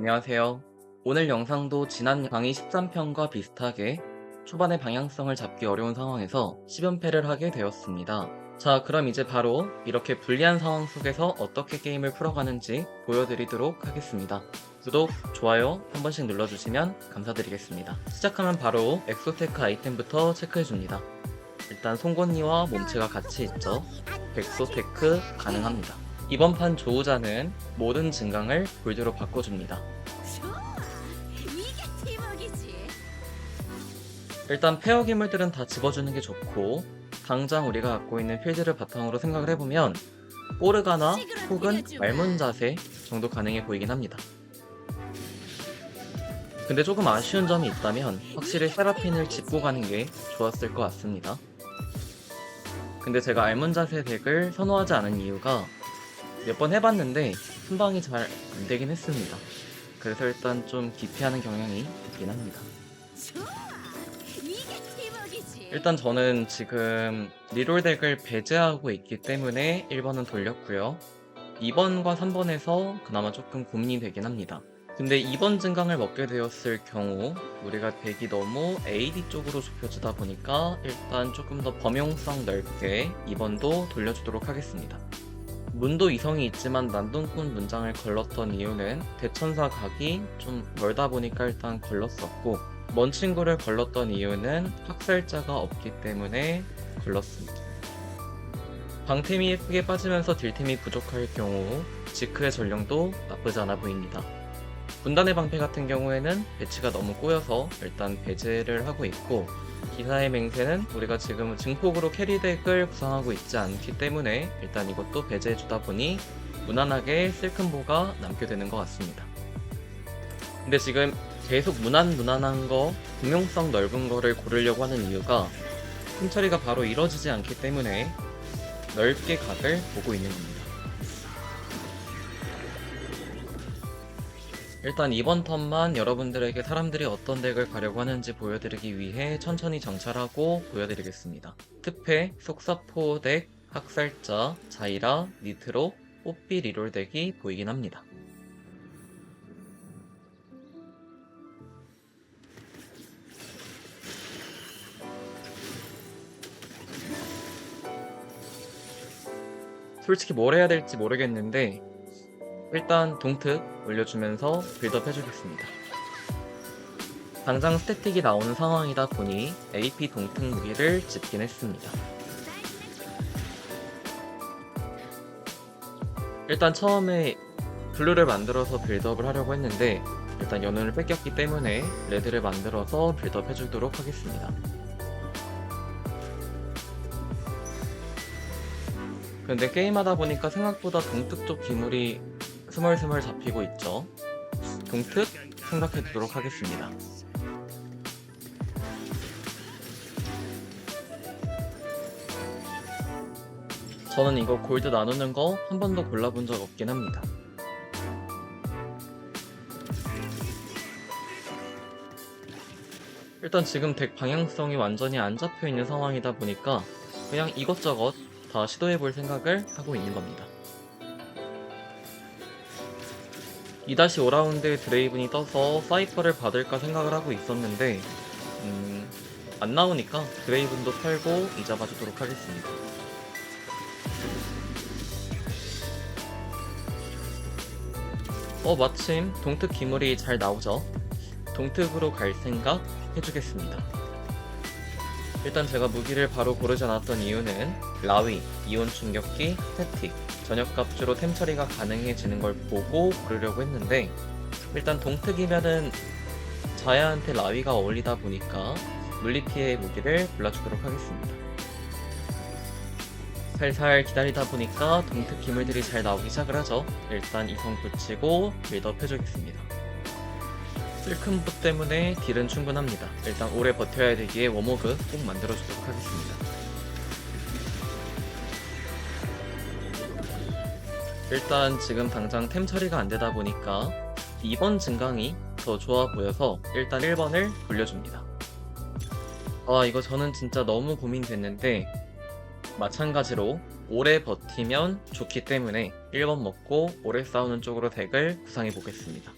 안녕하세요. 오늘 영상도 지난 강의 13편과 비슷하게 초반에 방향성을 잡기 어려운 상황에서 10연패를 하게 되었습니다. 자, 그럼 이제 바로 이렇게 불리한 상황 속에서 어떻게 게임을 풀어가는지 보여드리도록 하겠습니다. 구독, 좋아요 한 번씩 눌러주시면 감사드리겠습니다. 시작하면 바로 엑소테크 아이템부터 체크해줍니다. 일단 송곳니와 몸체가 같이 있죠. 백소테크 가능합니다. 이번 판 조우자는 모든 증강을 골드로 바꿔줍니다. 일단 페어 기물들은 다 집어주는 게 좋고 당장 우리가 갖고 있는 필드를 바탕으로 생각을 해보면 오르가나 혹은 말문 자세 정도 가능해 보이긴 합니다. 근데 조금 아쉬운 점이 있다면 확실히 세라핀을 짚고 가는 게 좋았을 것 같습니다. 근데 제가 알문 자세 덱을 선호하지 않은 이유가 몇 번 해봤는데 순방이 잘 안 되긴 했습니다. 그래서 일단 좀 기피하는 경향이 있긴 합니다. 일단 저는 지금 리롤 덱을 배제하고 있기 때문에 1번은 돌렸고요. 2번과 3번에서 그나마 조금 고민이 되긴 합니다. 근데 2번 증강을 먹게 되었을 경우 우리가 덱이 너무 AD 쪽으로 좁혀지다 보니까 일단 조금 더 범용성 넓게 2번도 돌려주도록 하겠습니다. 문도 이성이 있지만 난동꾼 문장을 걸렀던 이유는 대천사 각이 좀 멀다 보니까 일단 걸렀었고 먼 친구를 걸렀던 이유는 학살자가 없기 때문에 걸렀습니다. 방템이 예쁘게 빠지면서 딜템이 부족할 경우 지크의 전령도 나쁘지 않아 보입니다. 분단의 방패 같은 경우에는 배치가 너무 꼬여서 일단 배제를 하고 있고 기사의 맹세는 우리가 지금 증폭으로 캐리덱을 구성하고 있지 않기 때문에 일단 이것도 배제해 주다 보니 무난하게 실큰보가 남게 되는 것 같습니다. 근데 지금 계속 무난 무난한 거, 공용성 넓은 거를 고르려고 하는 이유가 틈 처리가 바로 이루어지지 않기 때문에 넓게 각을 보고 있는 겁니다. 일단 이번 턴만 여러분들에게 사람들이 어떤 덱을 가려고 하는지 보여드리기 위해 천천히 정찰하고 보여드리겠습니다. 특패, 속사포 덱, 학살자, 자이라, 니트로, 뽀삐 리롤 덱이 보이긴 합니다. 솔직히 뭘 해야 될지 모르겠는데 일단 동특 올려주면서 빌드업 해주겠습니다. 당장 스태틱이 나오는 상황이다 보니 AP 동특 무기를 집긴 했습니다. 일단 처음에 블루를 만들어서 빌드업을 하려고 했는데 일단 연운을 뺏겼기 때문에 레드를 만들어서 빌드업 해주도록 하겠습니다. 근데 게임하다 보니까 생각보다 동특 쪽 기물이 스멀스멀 잡히고 있죠. 동특 생각해 두도록 하겠습니다. 저는 이거 골드 나누는 거 한 번도 골라본 적 없긴 합니다. 일단 지금 덱 방향성이 완전히 안 잡혀 있는 상황이다 보니까 그냥 이것저것 다 시도해 볼 생각을 하고 있는 겁니다. 2-5라운드에 드레이븐이 떠서 사이퍼를 받을까 생각을 하고 있었는데 음, 안 나오니까 드레이븐도 팔고 이자 봐주도록 하겠습니다. 어 마침 동특 기물이 잘 나오죠. 동특으로 갈 생각 해주겠습니다. 일단 제가 무기를 바로 고르지 않았던 이유는 라위, 이온 충격기, 스태틱, 전역 값주로 템 처리가 가능해지는 걸 보고 고르려고 했는데 일단 동특이면은 자야한테 라위가 어울리다 보니까 물리피해 무기를 골라주도록 하겠습니다. 살살 기다리다 보니까 동특 기물들이 잘 나오기 시작을 하죠. 일단 이성 붙이고 빌드업 해주겠습니다. 쓸큰부 때문에 딜은 충분합니다. 일단 오래 버텨야 되기에 워머그 꼭 만들어주도록 하겠습니다. 일단 지금 당장 템 처리가 안 되다 보니까 2번 증강이 더 좋아 보여서 일단 1번을 돌려줍니다. 아 이거 저는 진짜 너무 고민됐는데 마찬가지로 오래 버티면 좋기 때문에 1번 먹고 오래 싸우는 쪽으로 덱을 구상해 보겠습니다.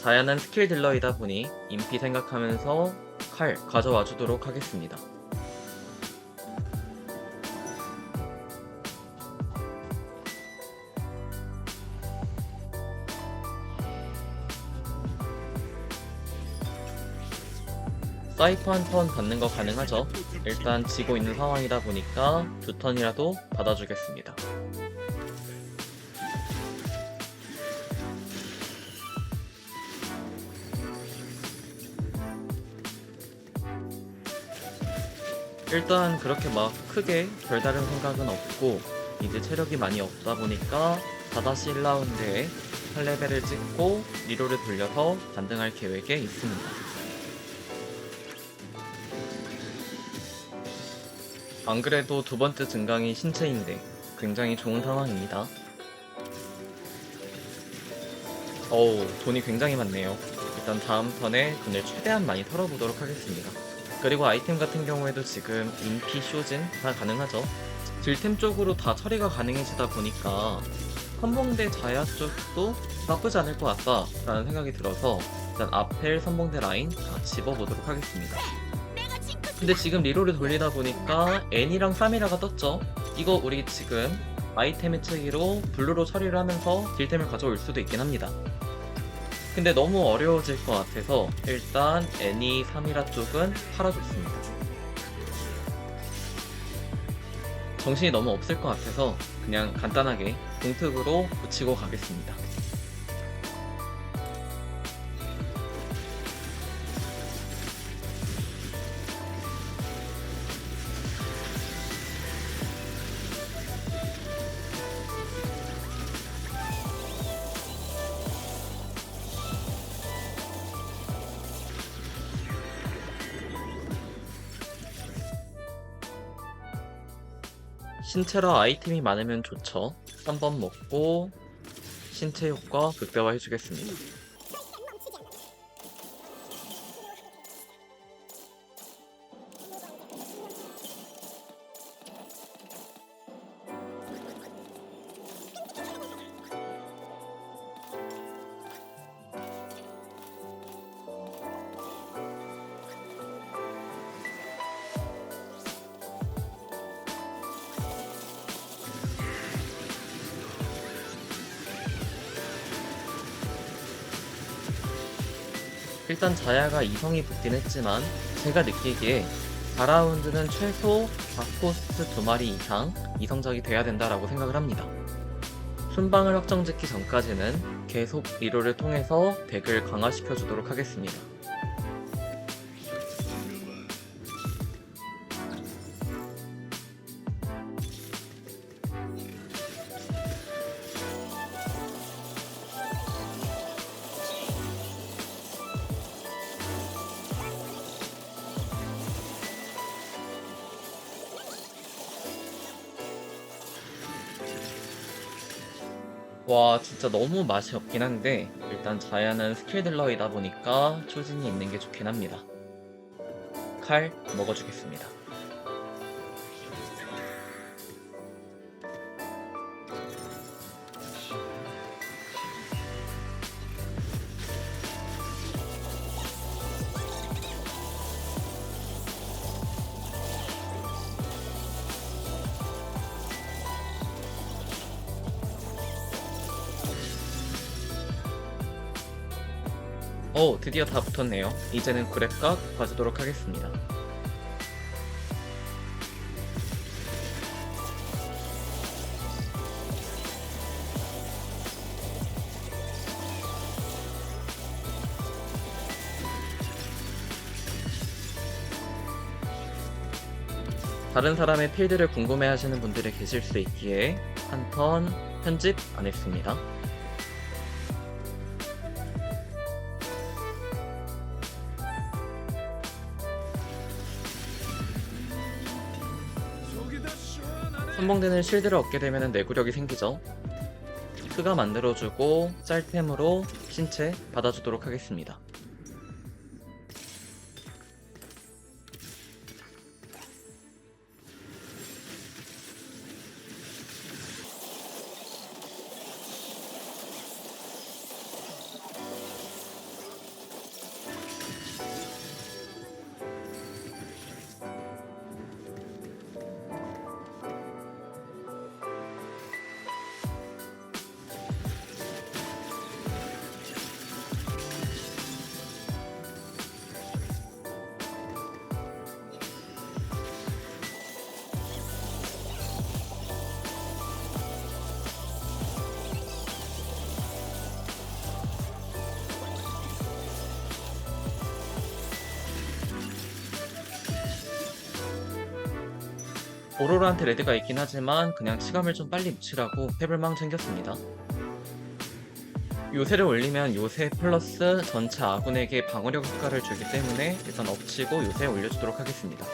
자야는 스킬 딜러이다 보니 인피 생각하면서 칼 가져와 주도록 하겠습니다. 사이퍼 한 턴 받는 거 가능하죠? 일단 지고 있는 상황이다 보니까 두 턴이라도 받아주겠습니다. 일단 그렇게 막 크게 별다른 생각은 없고 이제 체력이 많이 없다 보니까 4-1라운드에 8레벨을 찍고 리로를 돌려서 반등할 계획에 있습니다. 안 그래도 두 번째 증강이 신체인데 굉장히 좋은 상황입니다. 어우, 돈이 굉장히 많네요. 일단 다음 턴에 돈을 최대한 많이 털어보도록 하겠습니다. 그리고 아이템 같은 경우에도 지금 인피, 쇼진 다 가능하죠. 딜템 쪽으로 다 처리가 가능해지다 보니까 선봉대 자야 쪽도 나쁘지 않을 것 같다 라는 생각이 들어서 일단 아펠 선봉대 라인 다 집어보도록 하겠습니다. 근데 지금 리로를 돌리다 보니까 N이랑 3이라가 떴죠. 이거 우리 지금 아이템 해체기로 블루로 처리를 하면서 딜템을 가져올 수도 있긴 합니다. 근데 너무 어려워질 것 같아서 일단 N이 3이라 쪽은 팔아줬습니다. 정신이 너무 없을 것 같아서 그냥 간단하게 공특으로 붙이고 가겠습니다. 신체라 아이템이 많으면 좋죠. 3번 먹고 신체 효과 극대화 해주겠습니다. 일단 자야가 이성이 붙긴 했지만 제가 느끼기에 4라운드는 최소 4코스트 2마리 이상 이성적이 돼야 된다라고 생각을 합니다. 순방을 확정짓기 전까지는 계속 리로를 통해서 덱을 강화시켜 주도록 하겠습니다. 와 진짜 너무 맛이 없긴 한데 일단 자야는 스킬 딜러이다 보니까 초진이 있는 게 좋긴 합니다. 칼 먹어주겠습니다. 오 드디어 다 붙었네요. 이제는 구랩각 봐주도록 하겠습니다. 다른 사람의 필드를 궁금해하시는 분들이 계실 수 있기에 한 턴 편집 안 했습니다. 선봉대는 실드를 얻게 되면 내구력이 생기죠. 크가 만들어주고 짤템으로 신체 받아주도록 하겠습니다. 오로라한테 레드가 있긴 하지만 그냥 치감을 좀 빨리 묻히라고 탭을망 챙겼습니다. 요새를 올리면 요새 플러스 전체 아군에게 방어력 효과를 주기 때문에 일단 엎치고 요새 올려주도록 하겠습니다.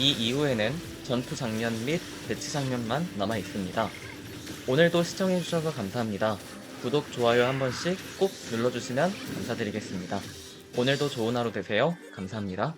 이 이후에는 전투 장면 및 배치 장면만 남아 있습니다. 오늘도 시청해주셔서 감사합니다. 구독, 좋아요 한 번씩 꼭 눌러주시면 감사드리겠습니다. 오늘도 좋은 하루 되세요. 감사합니다.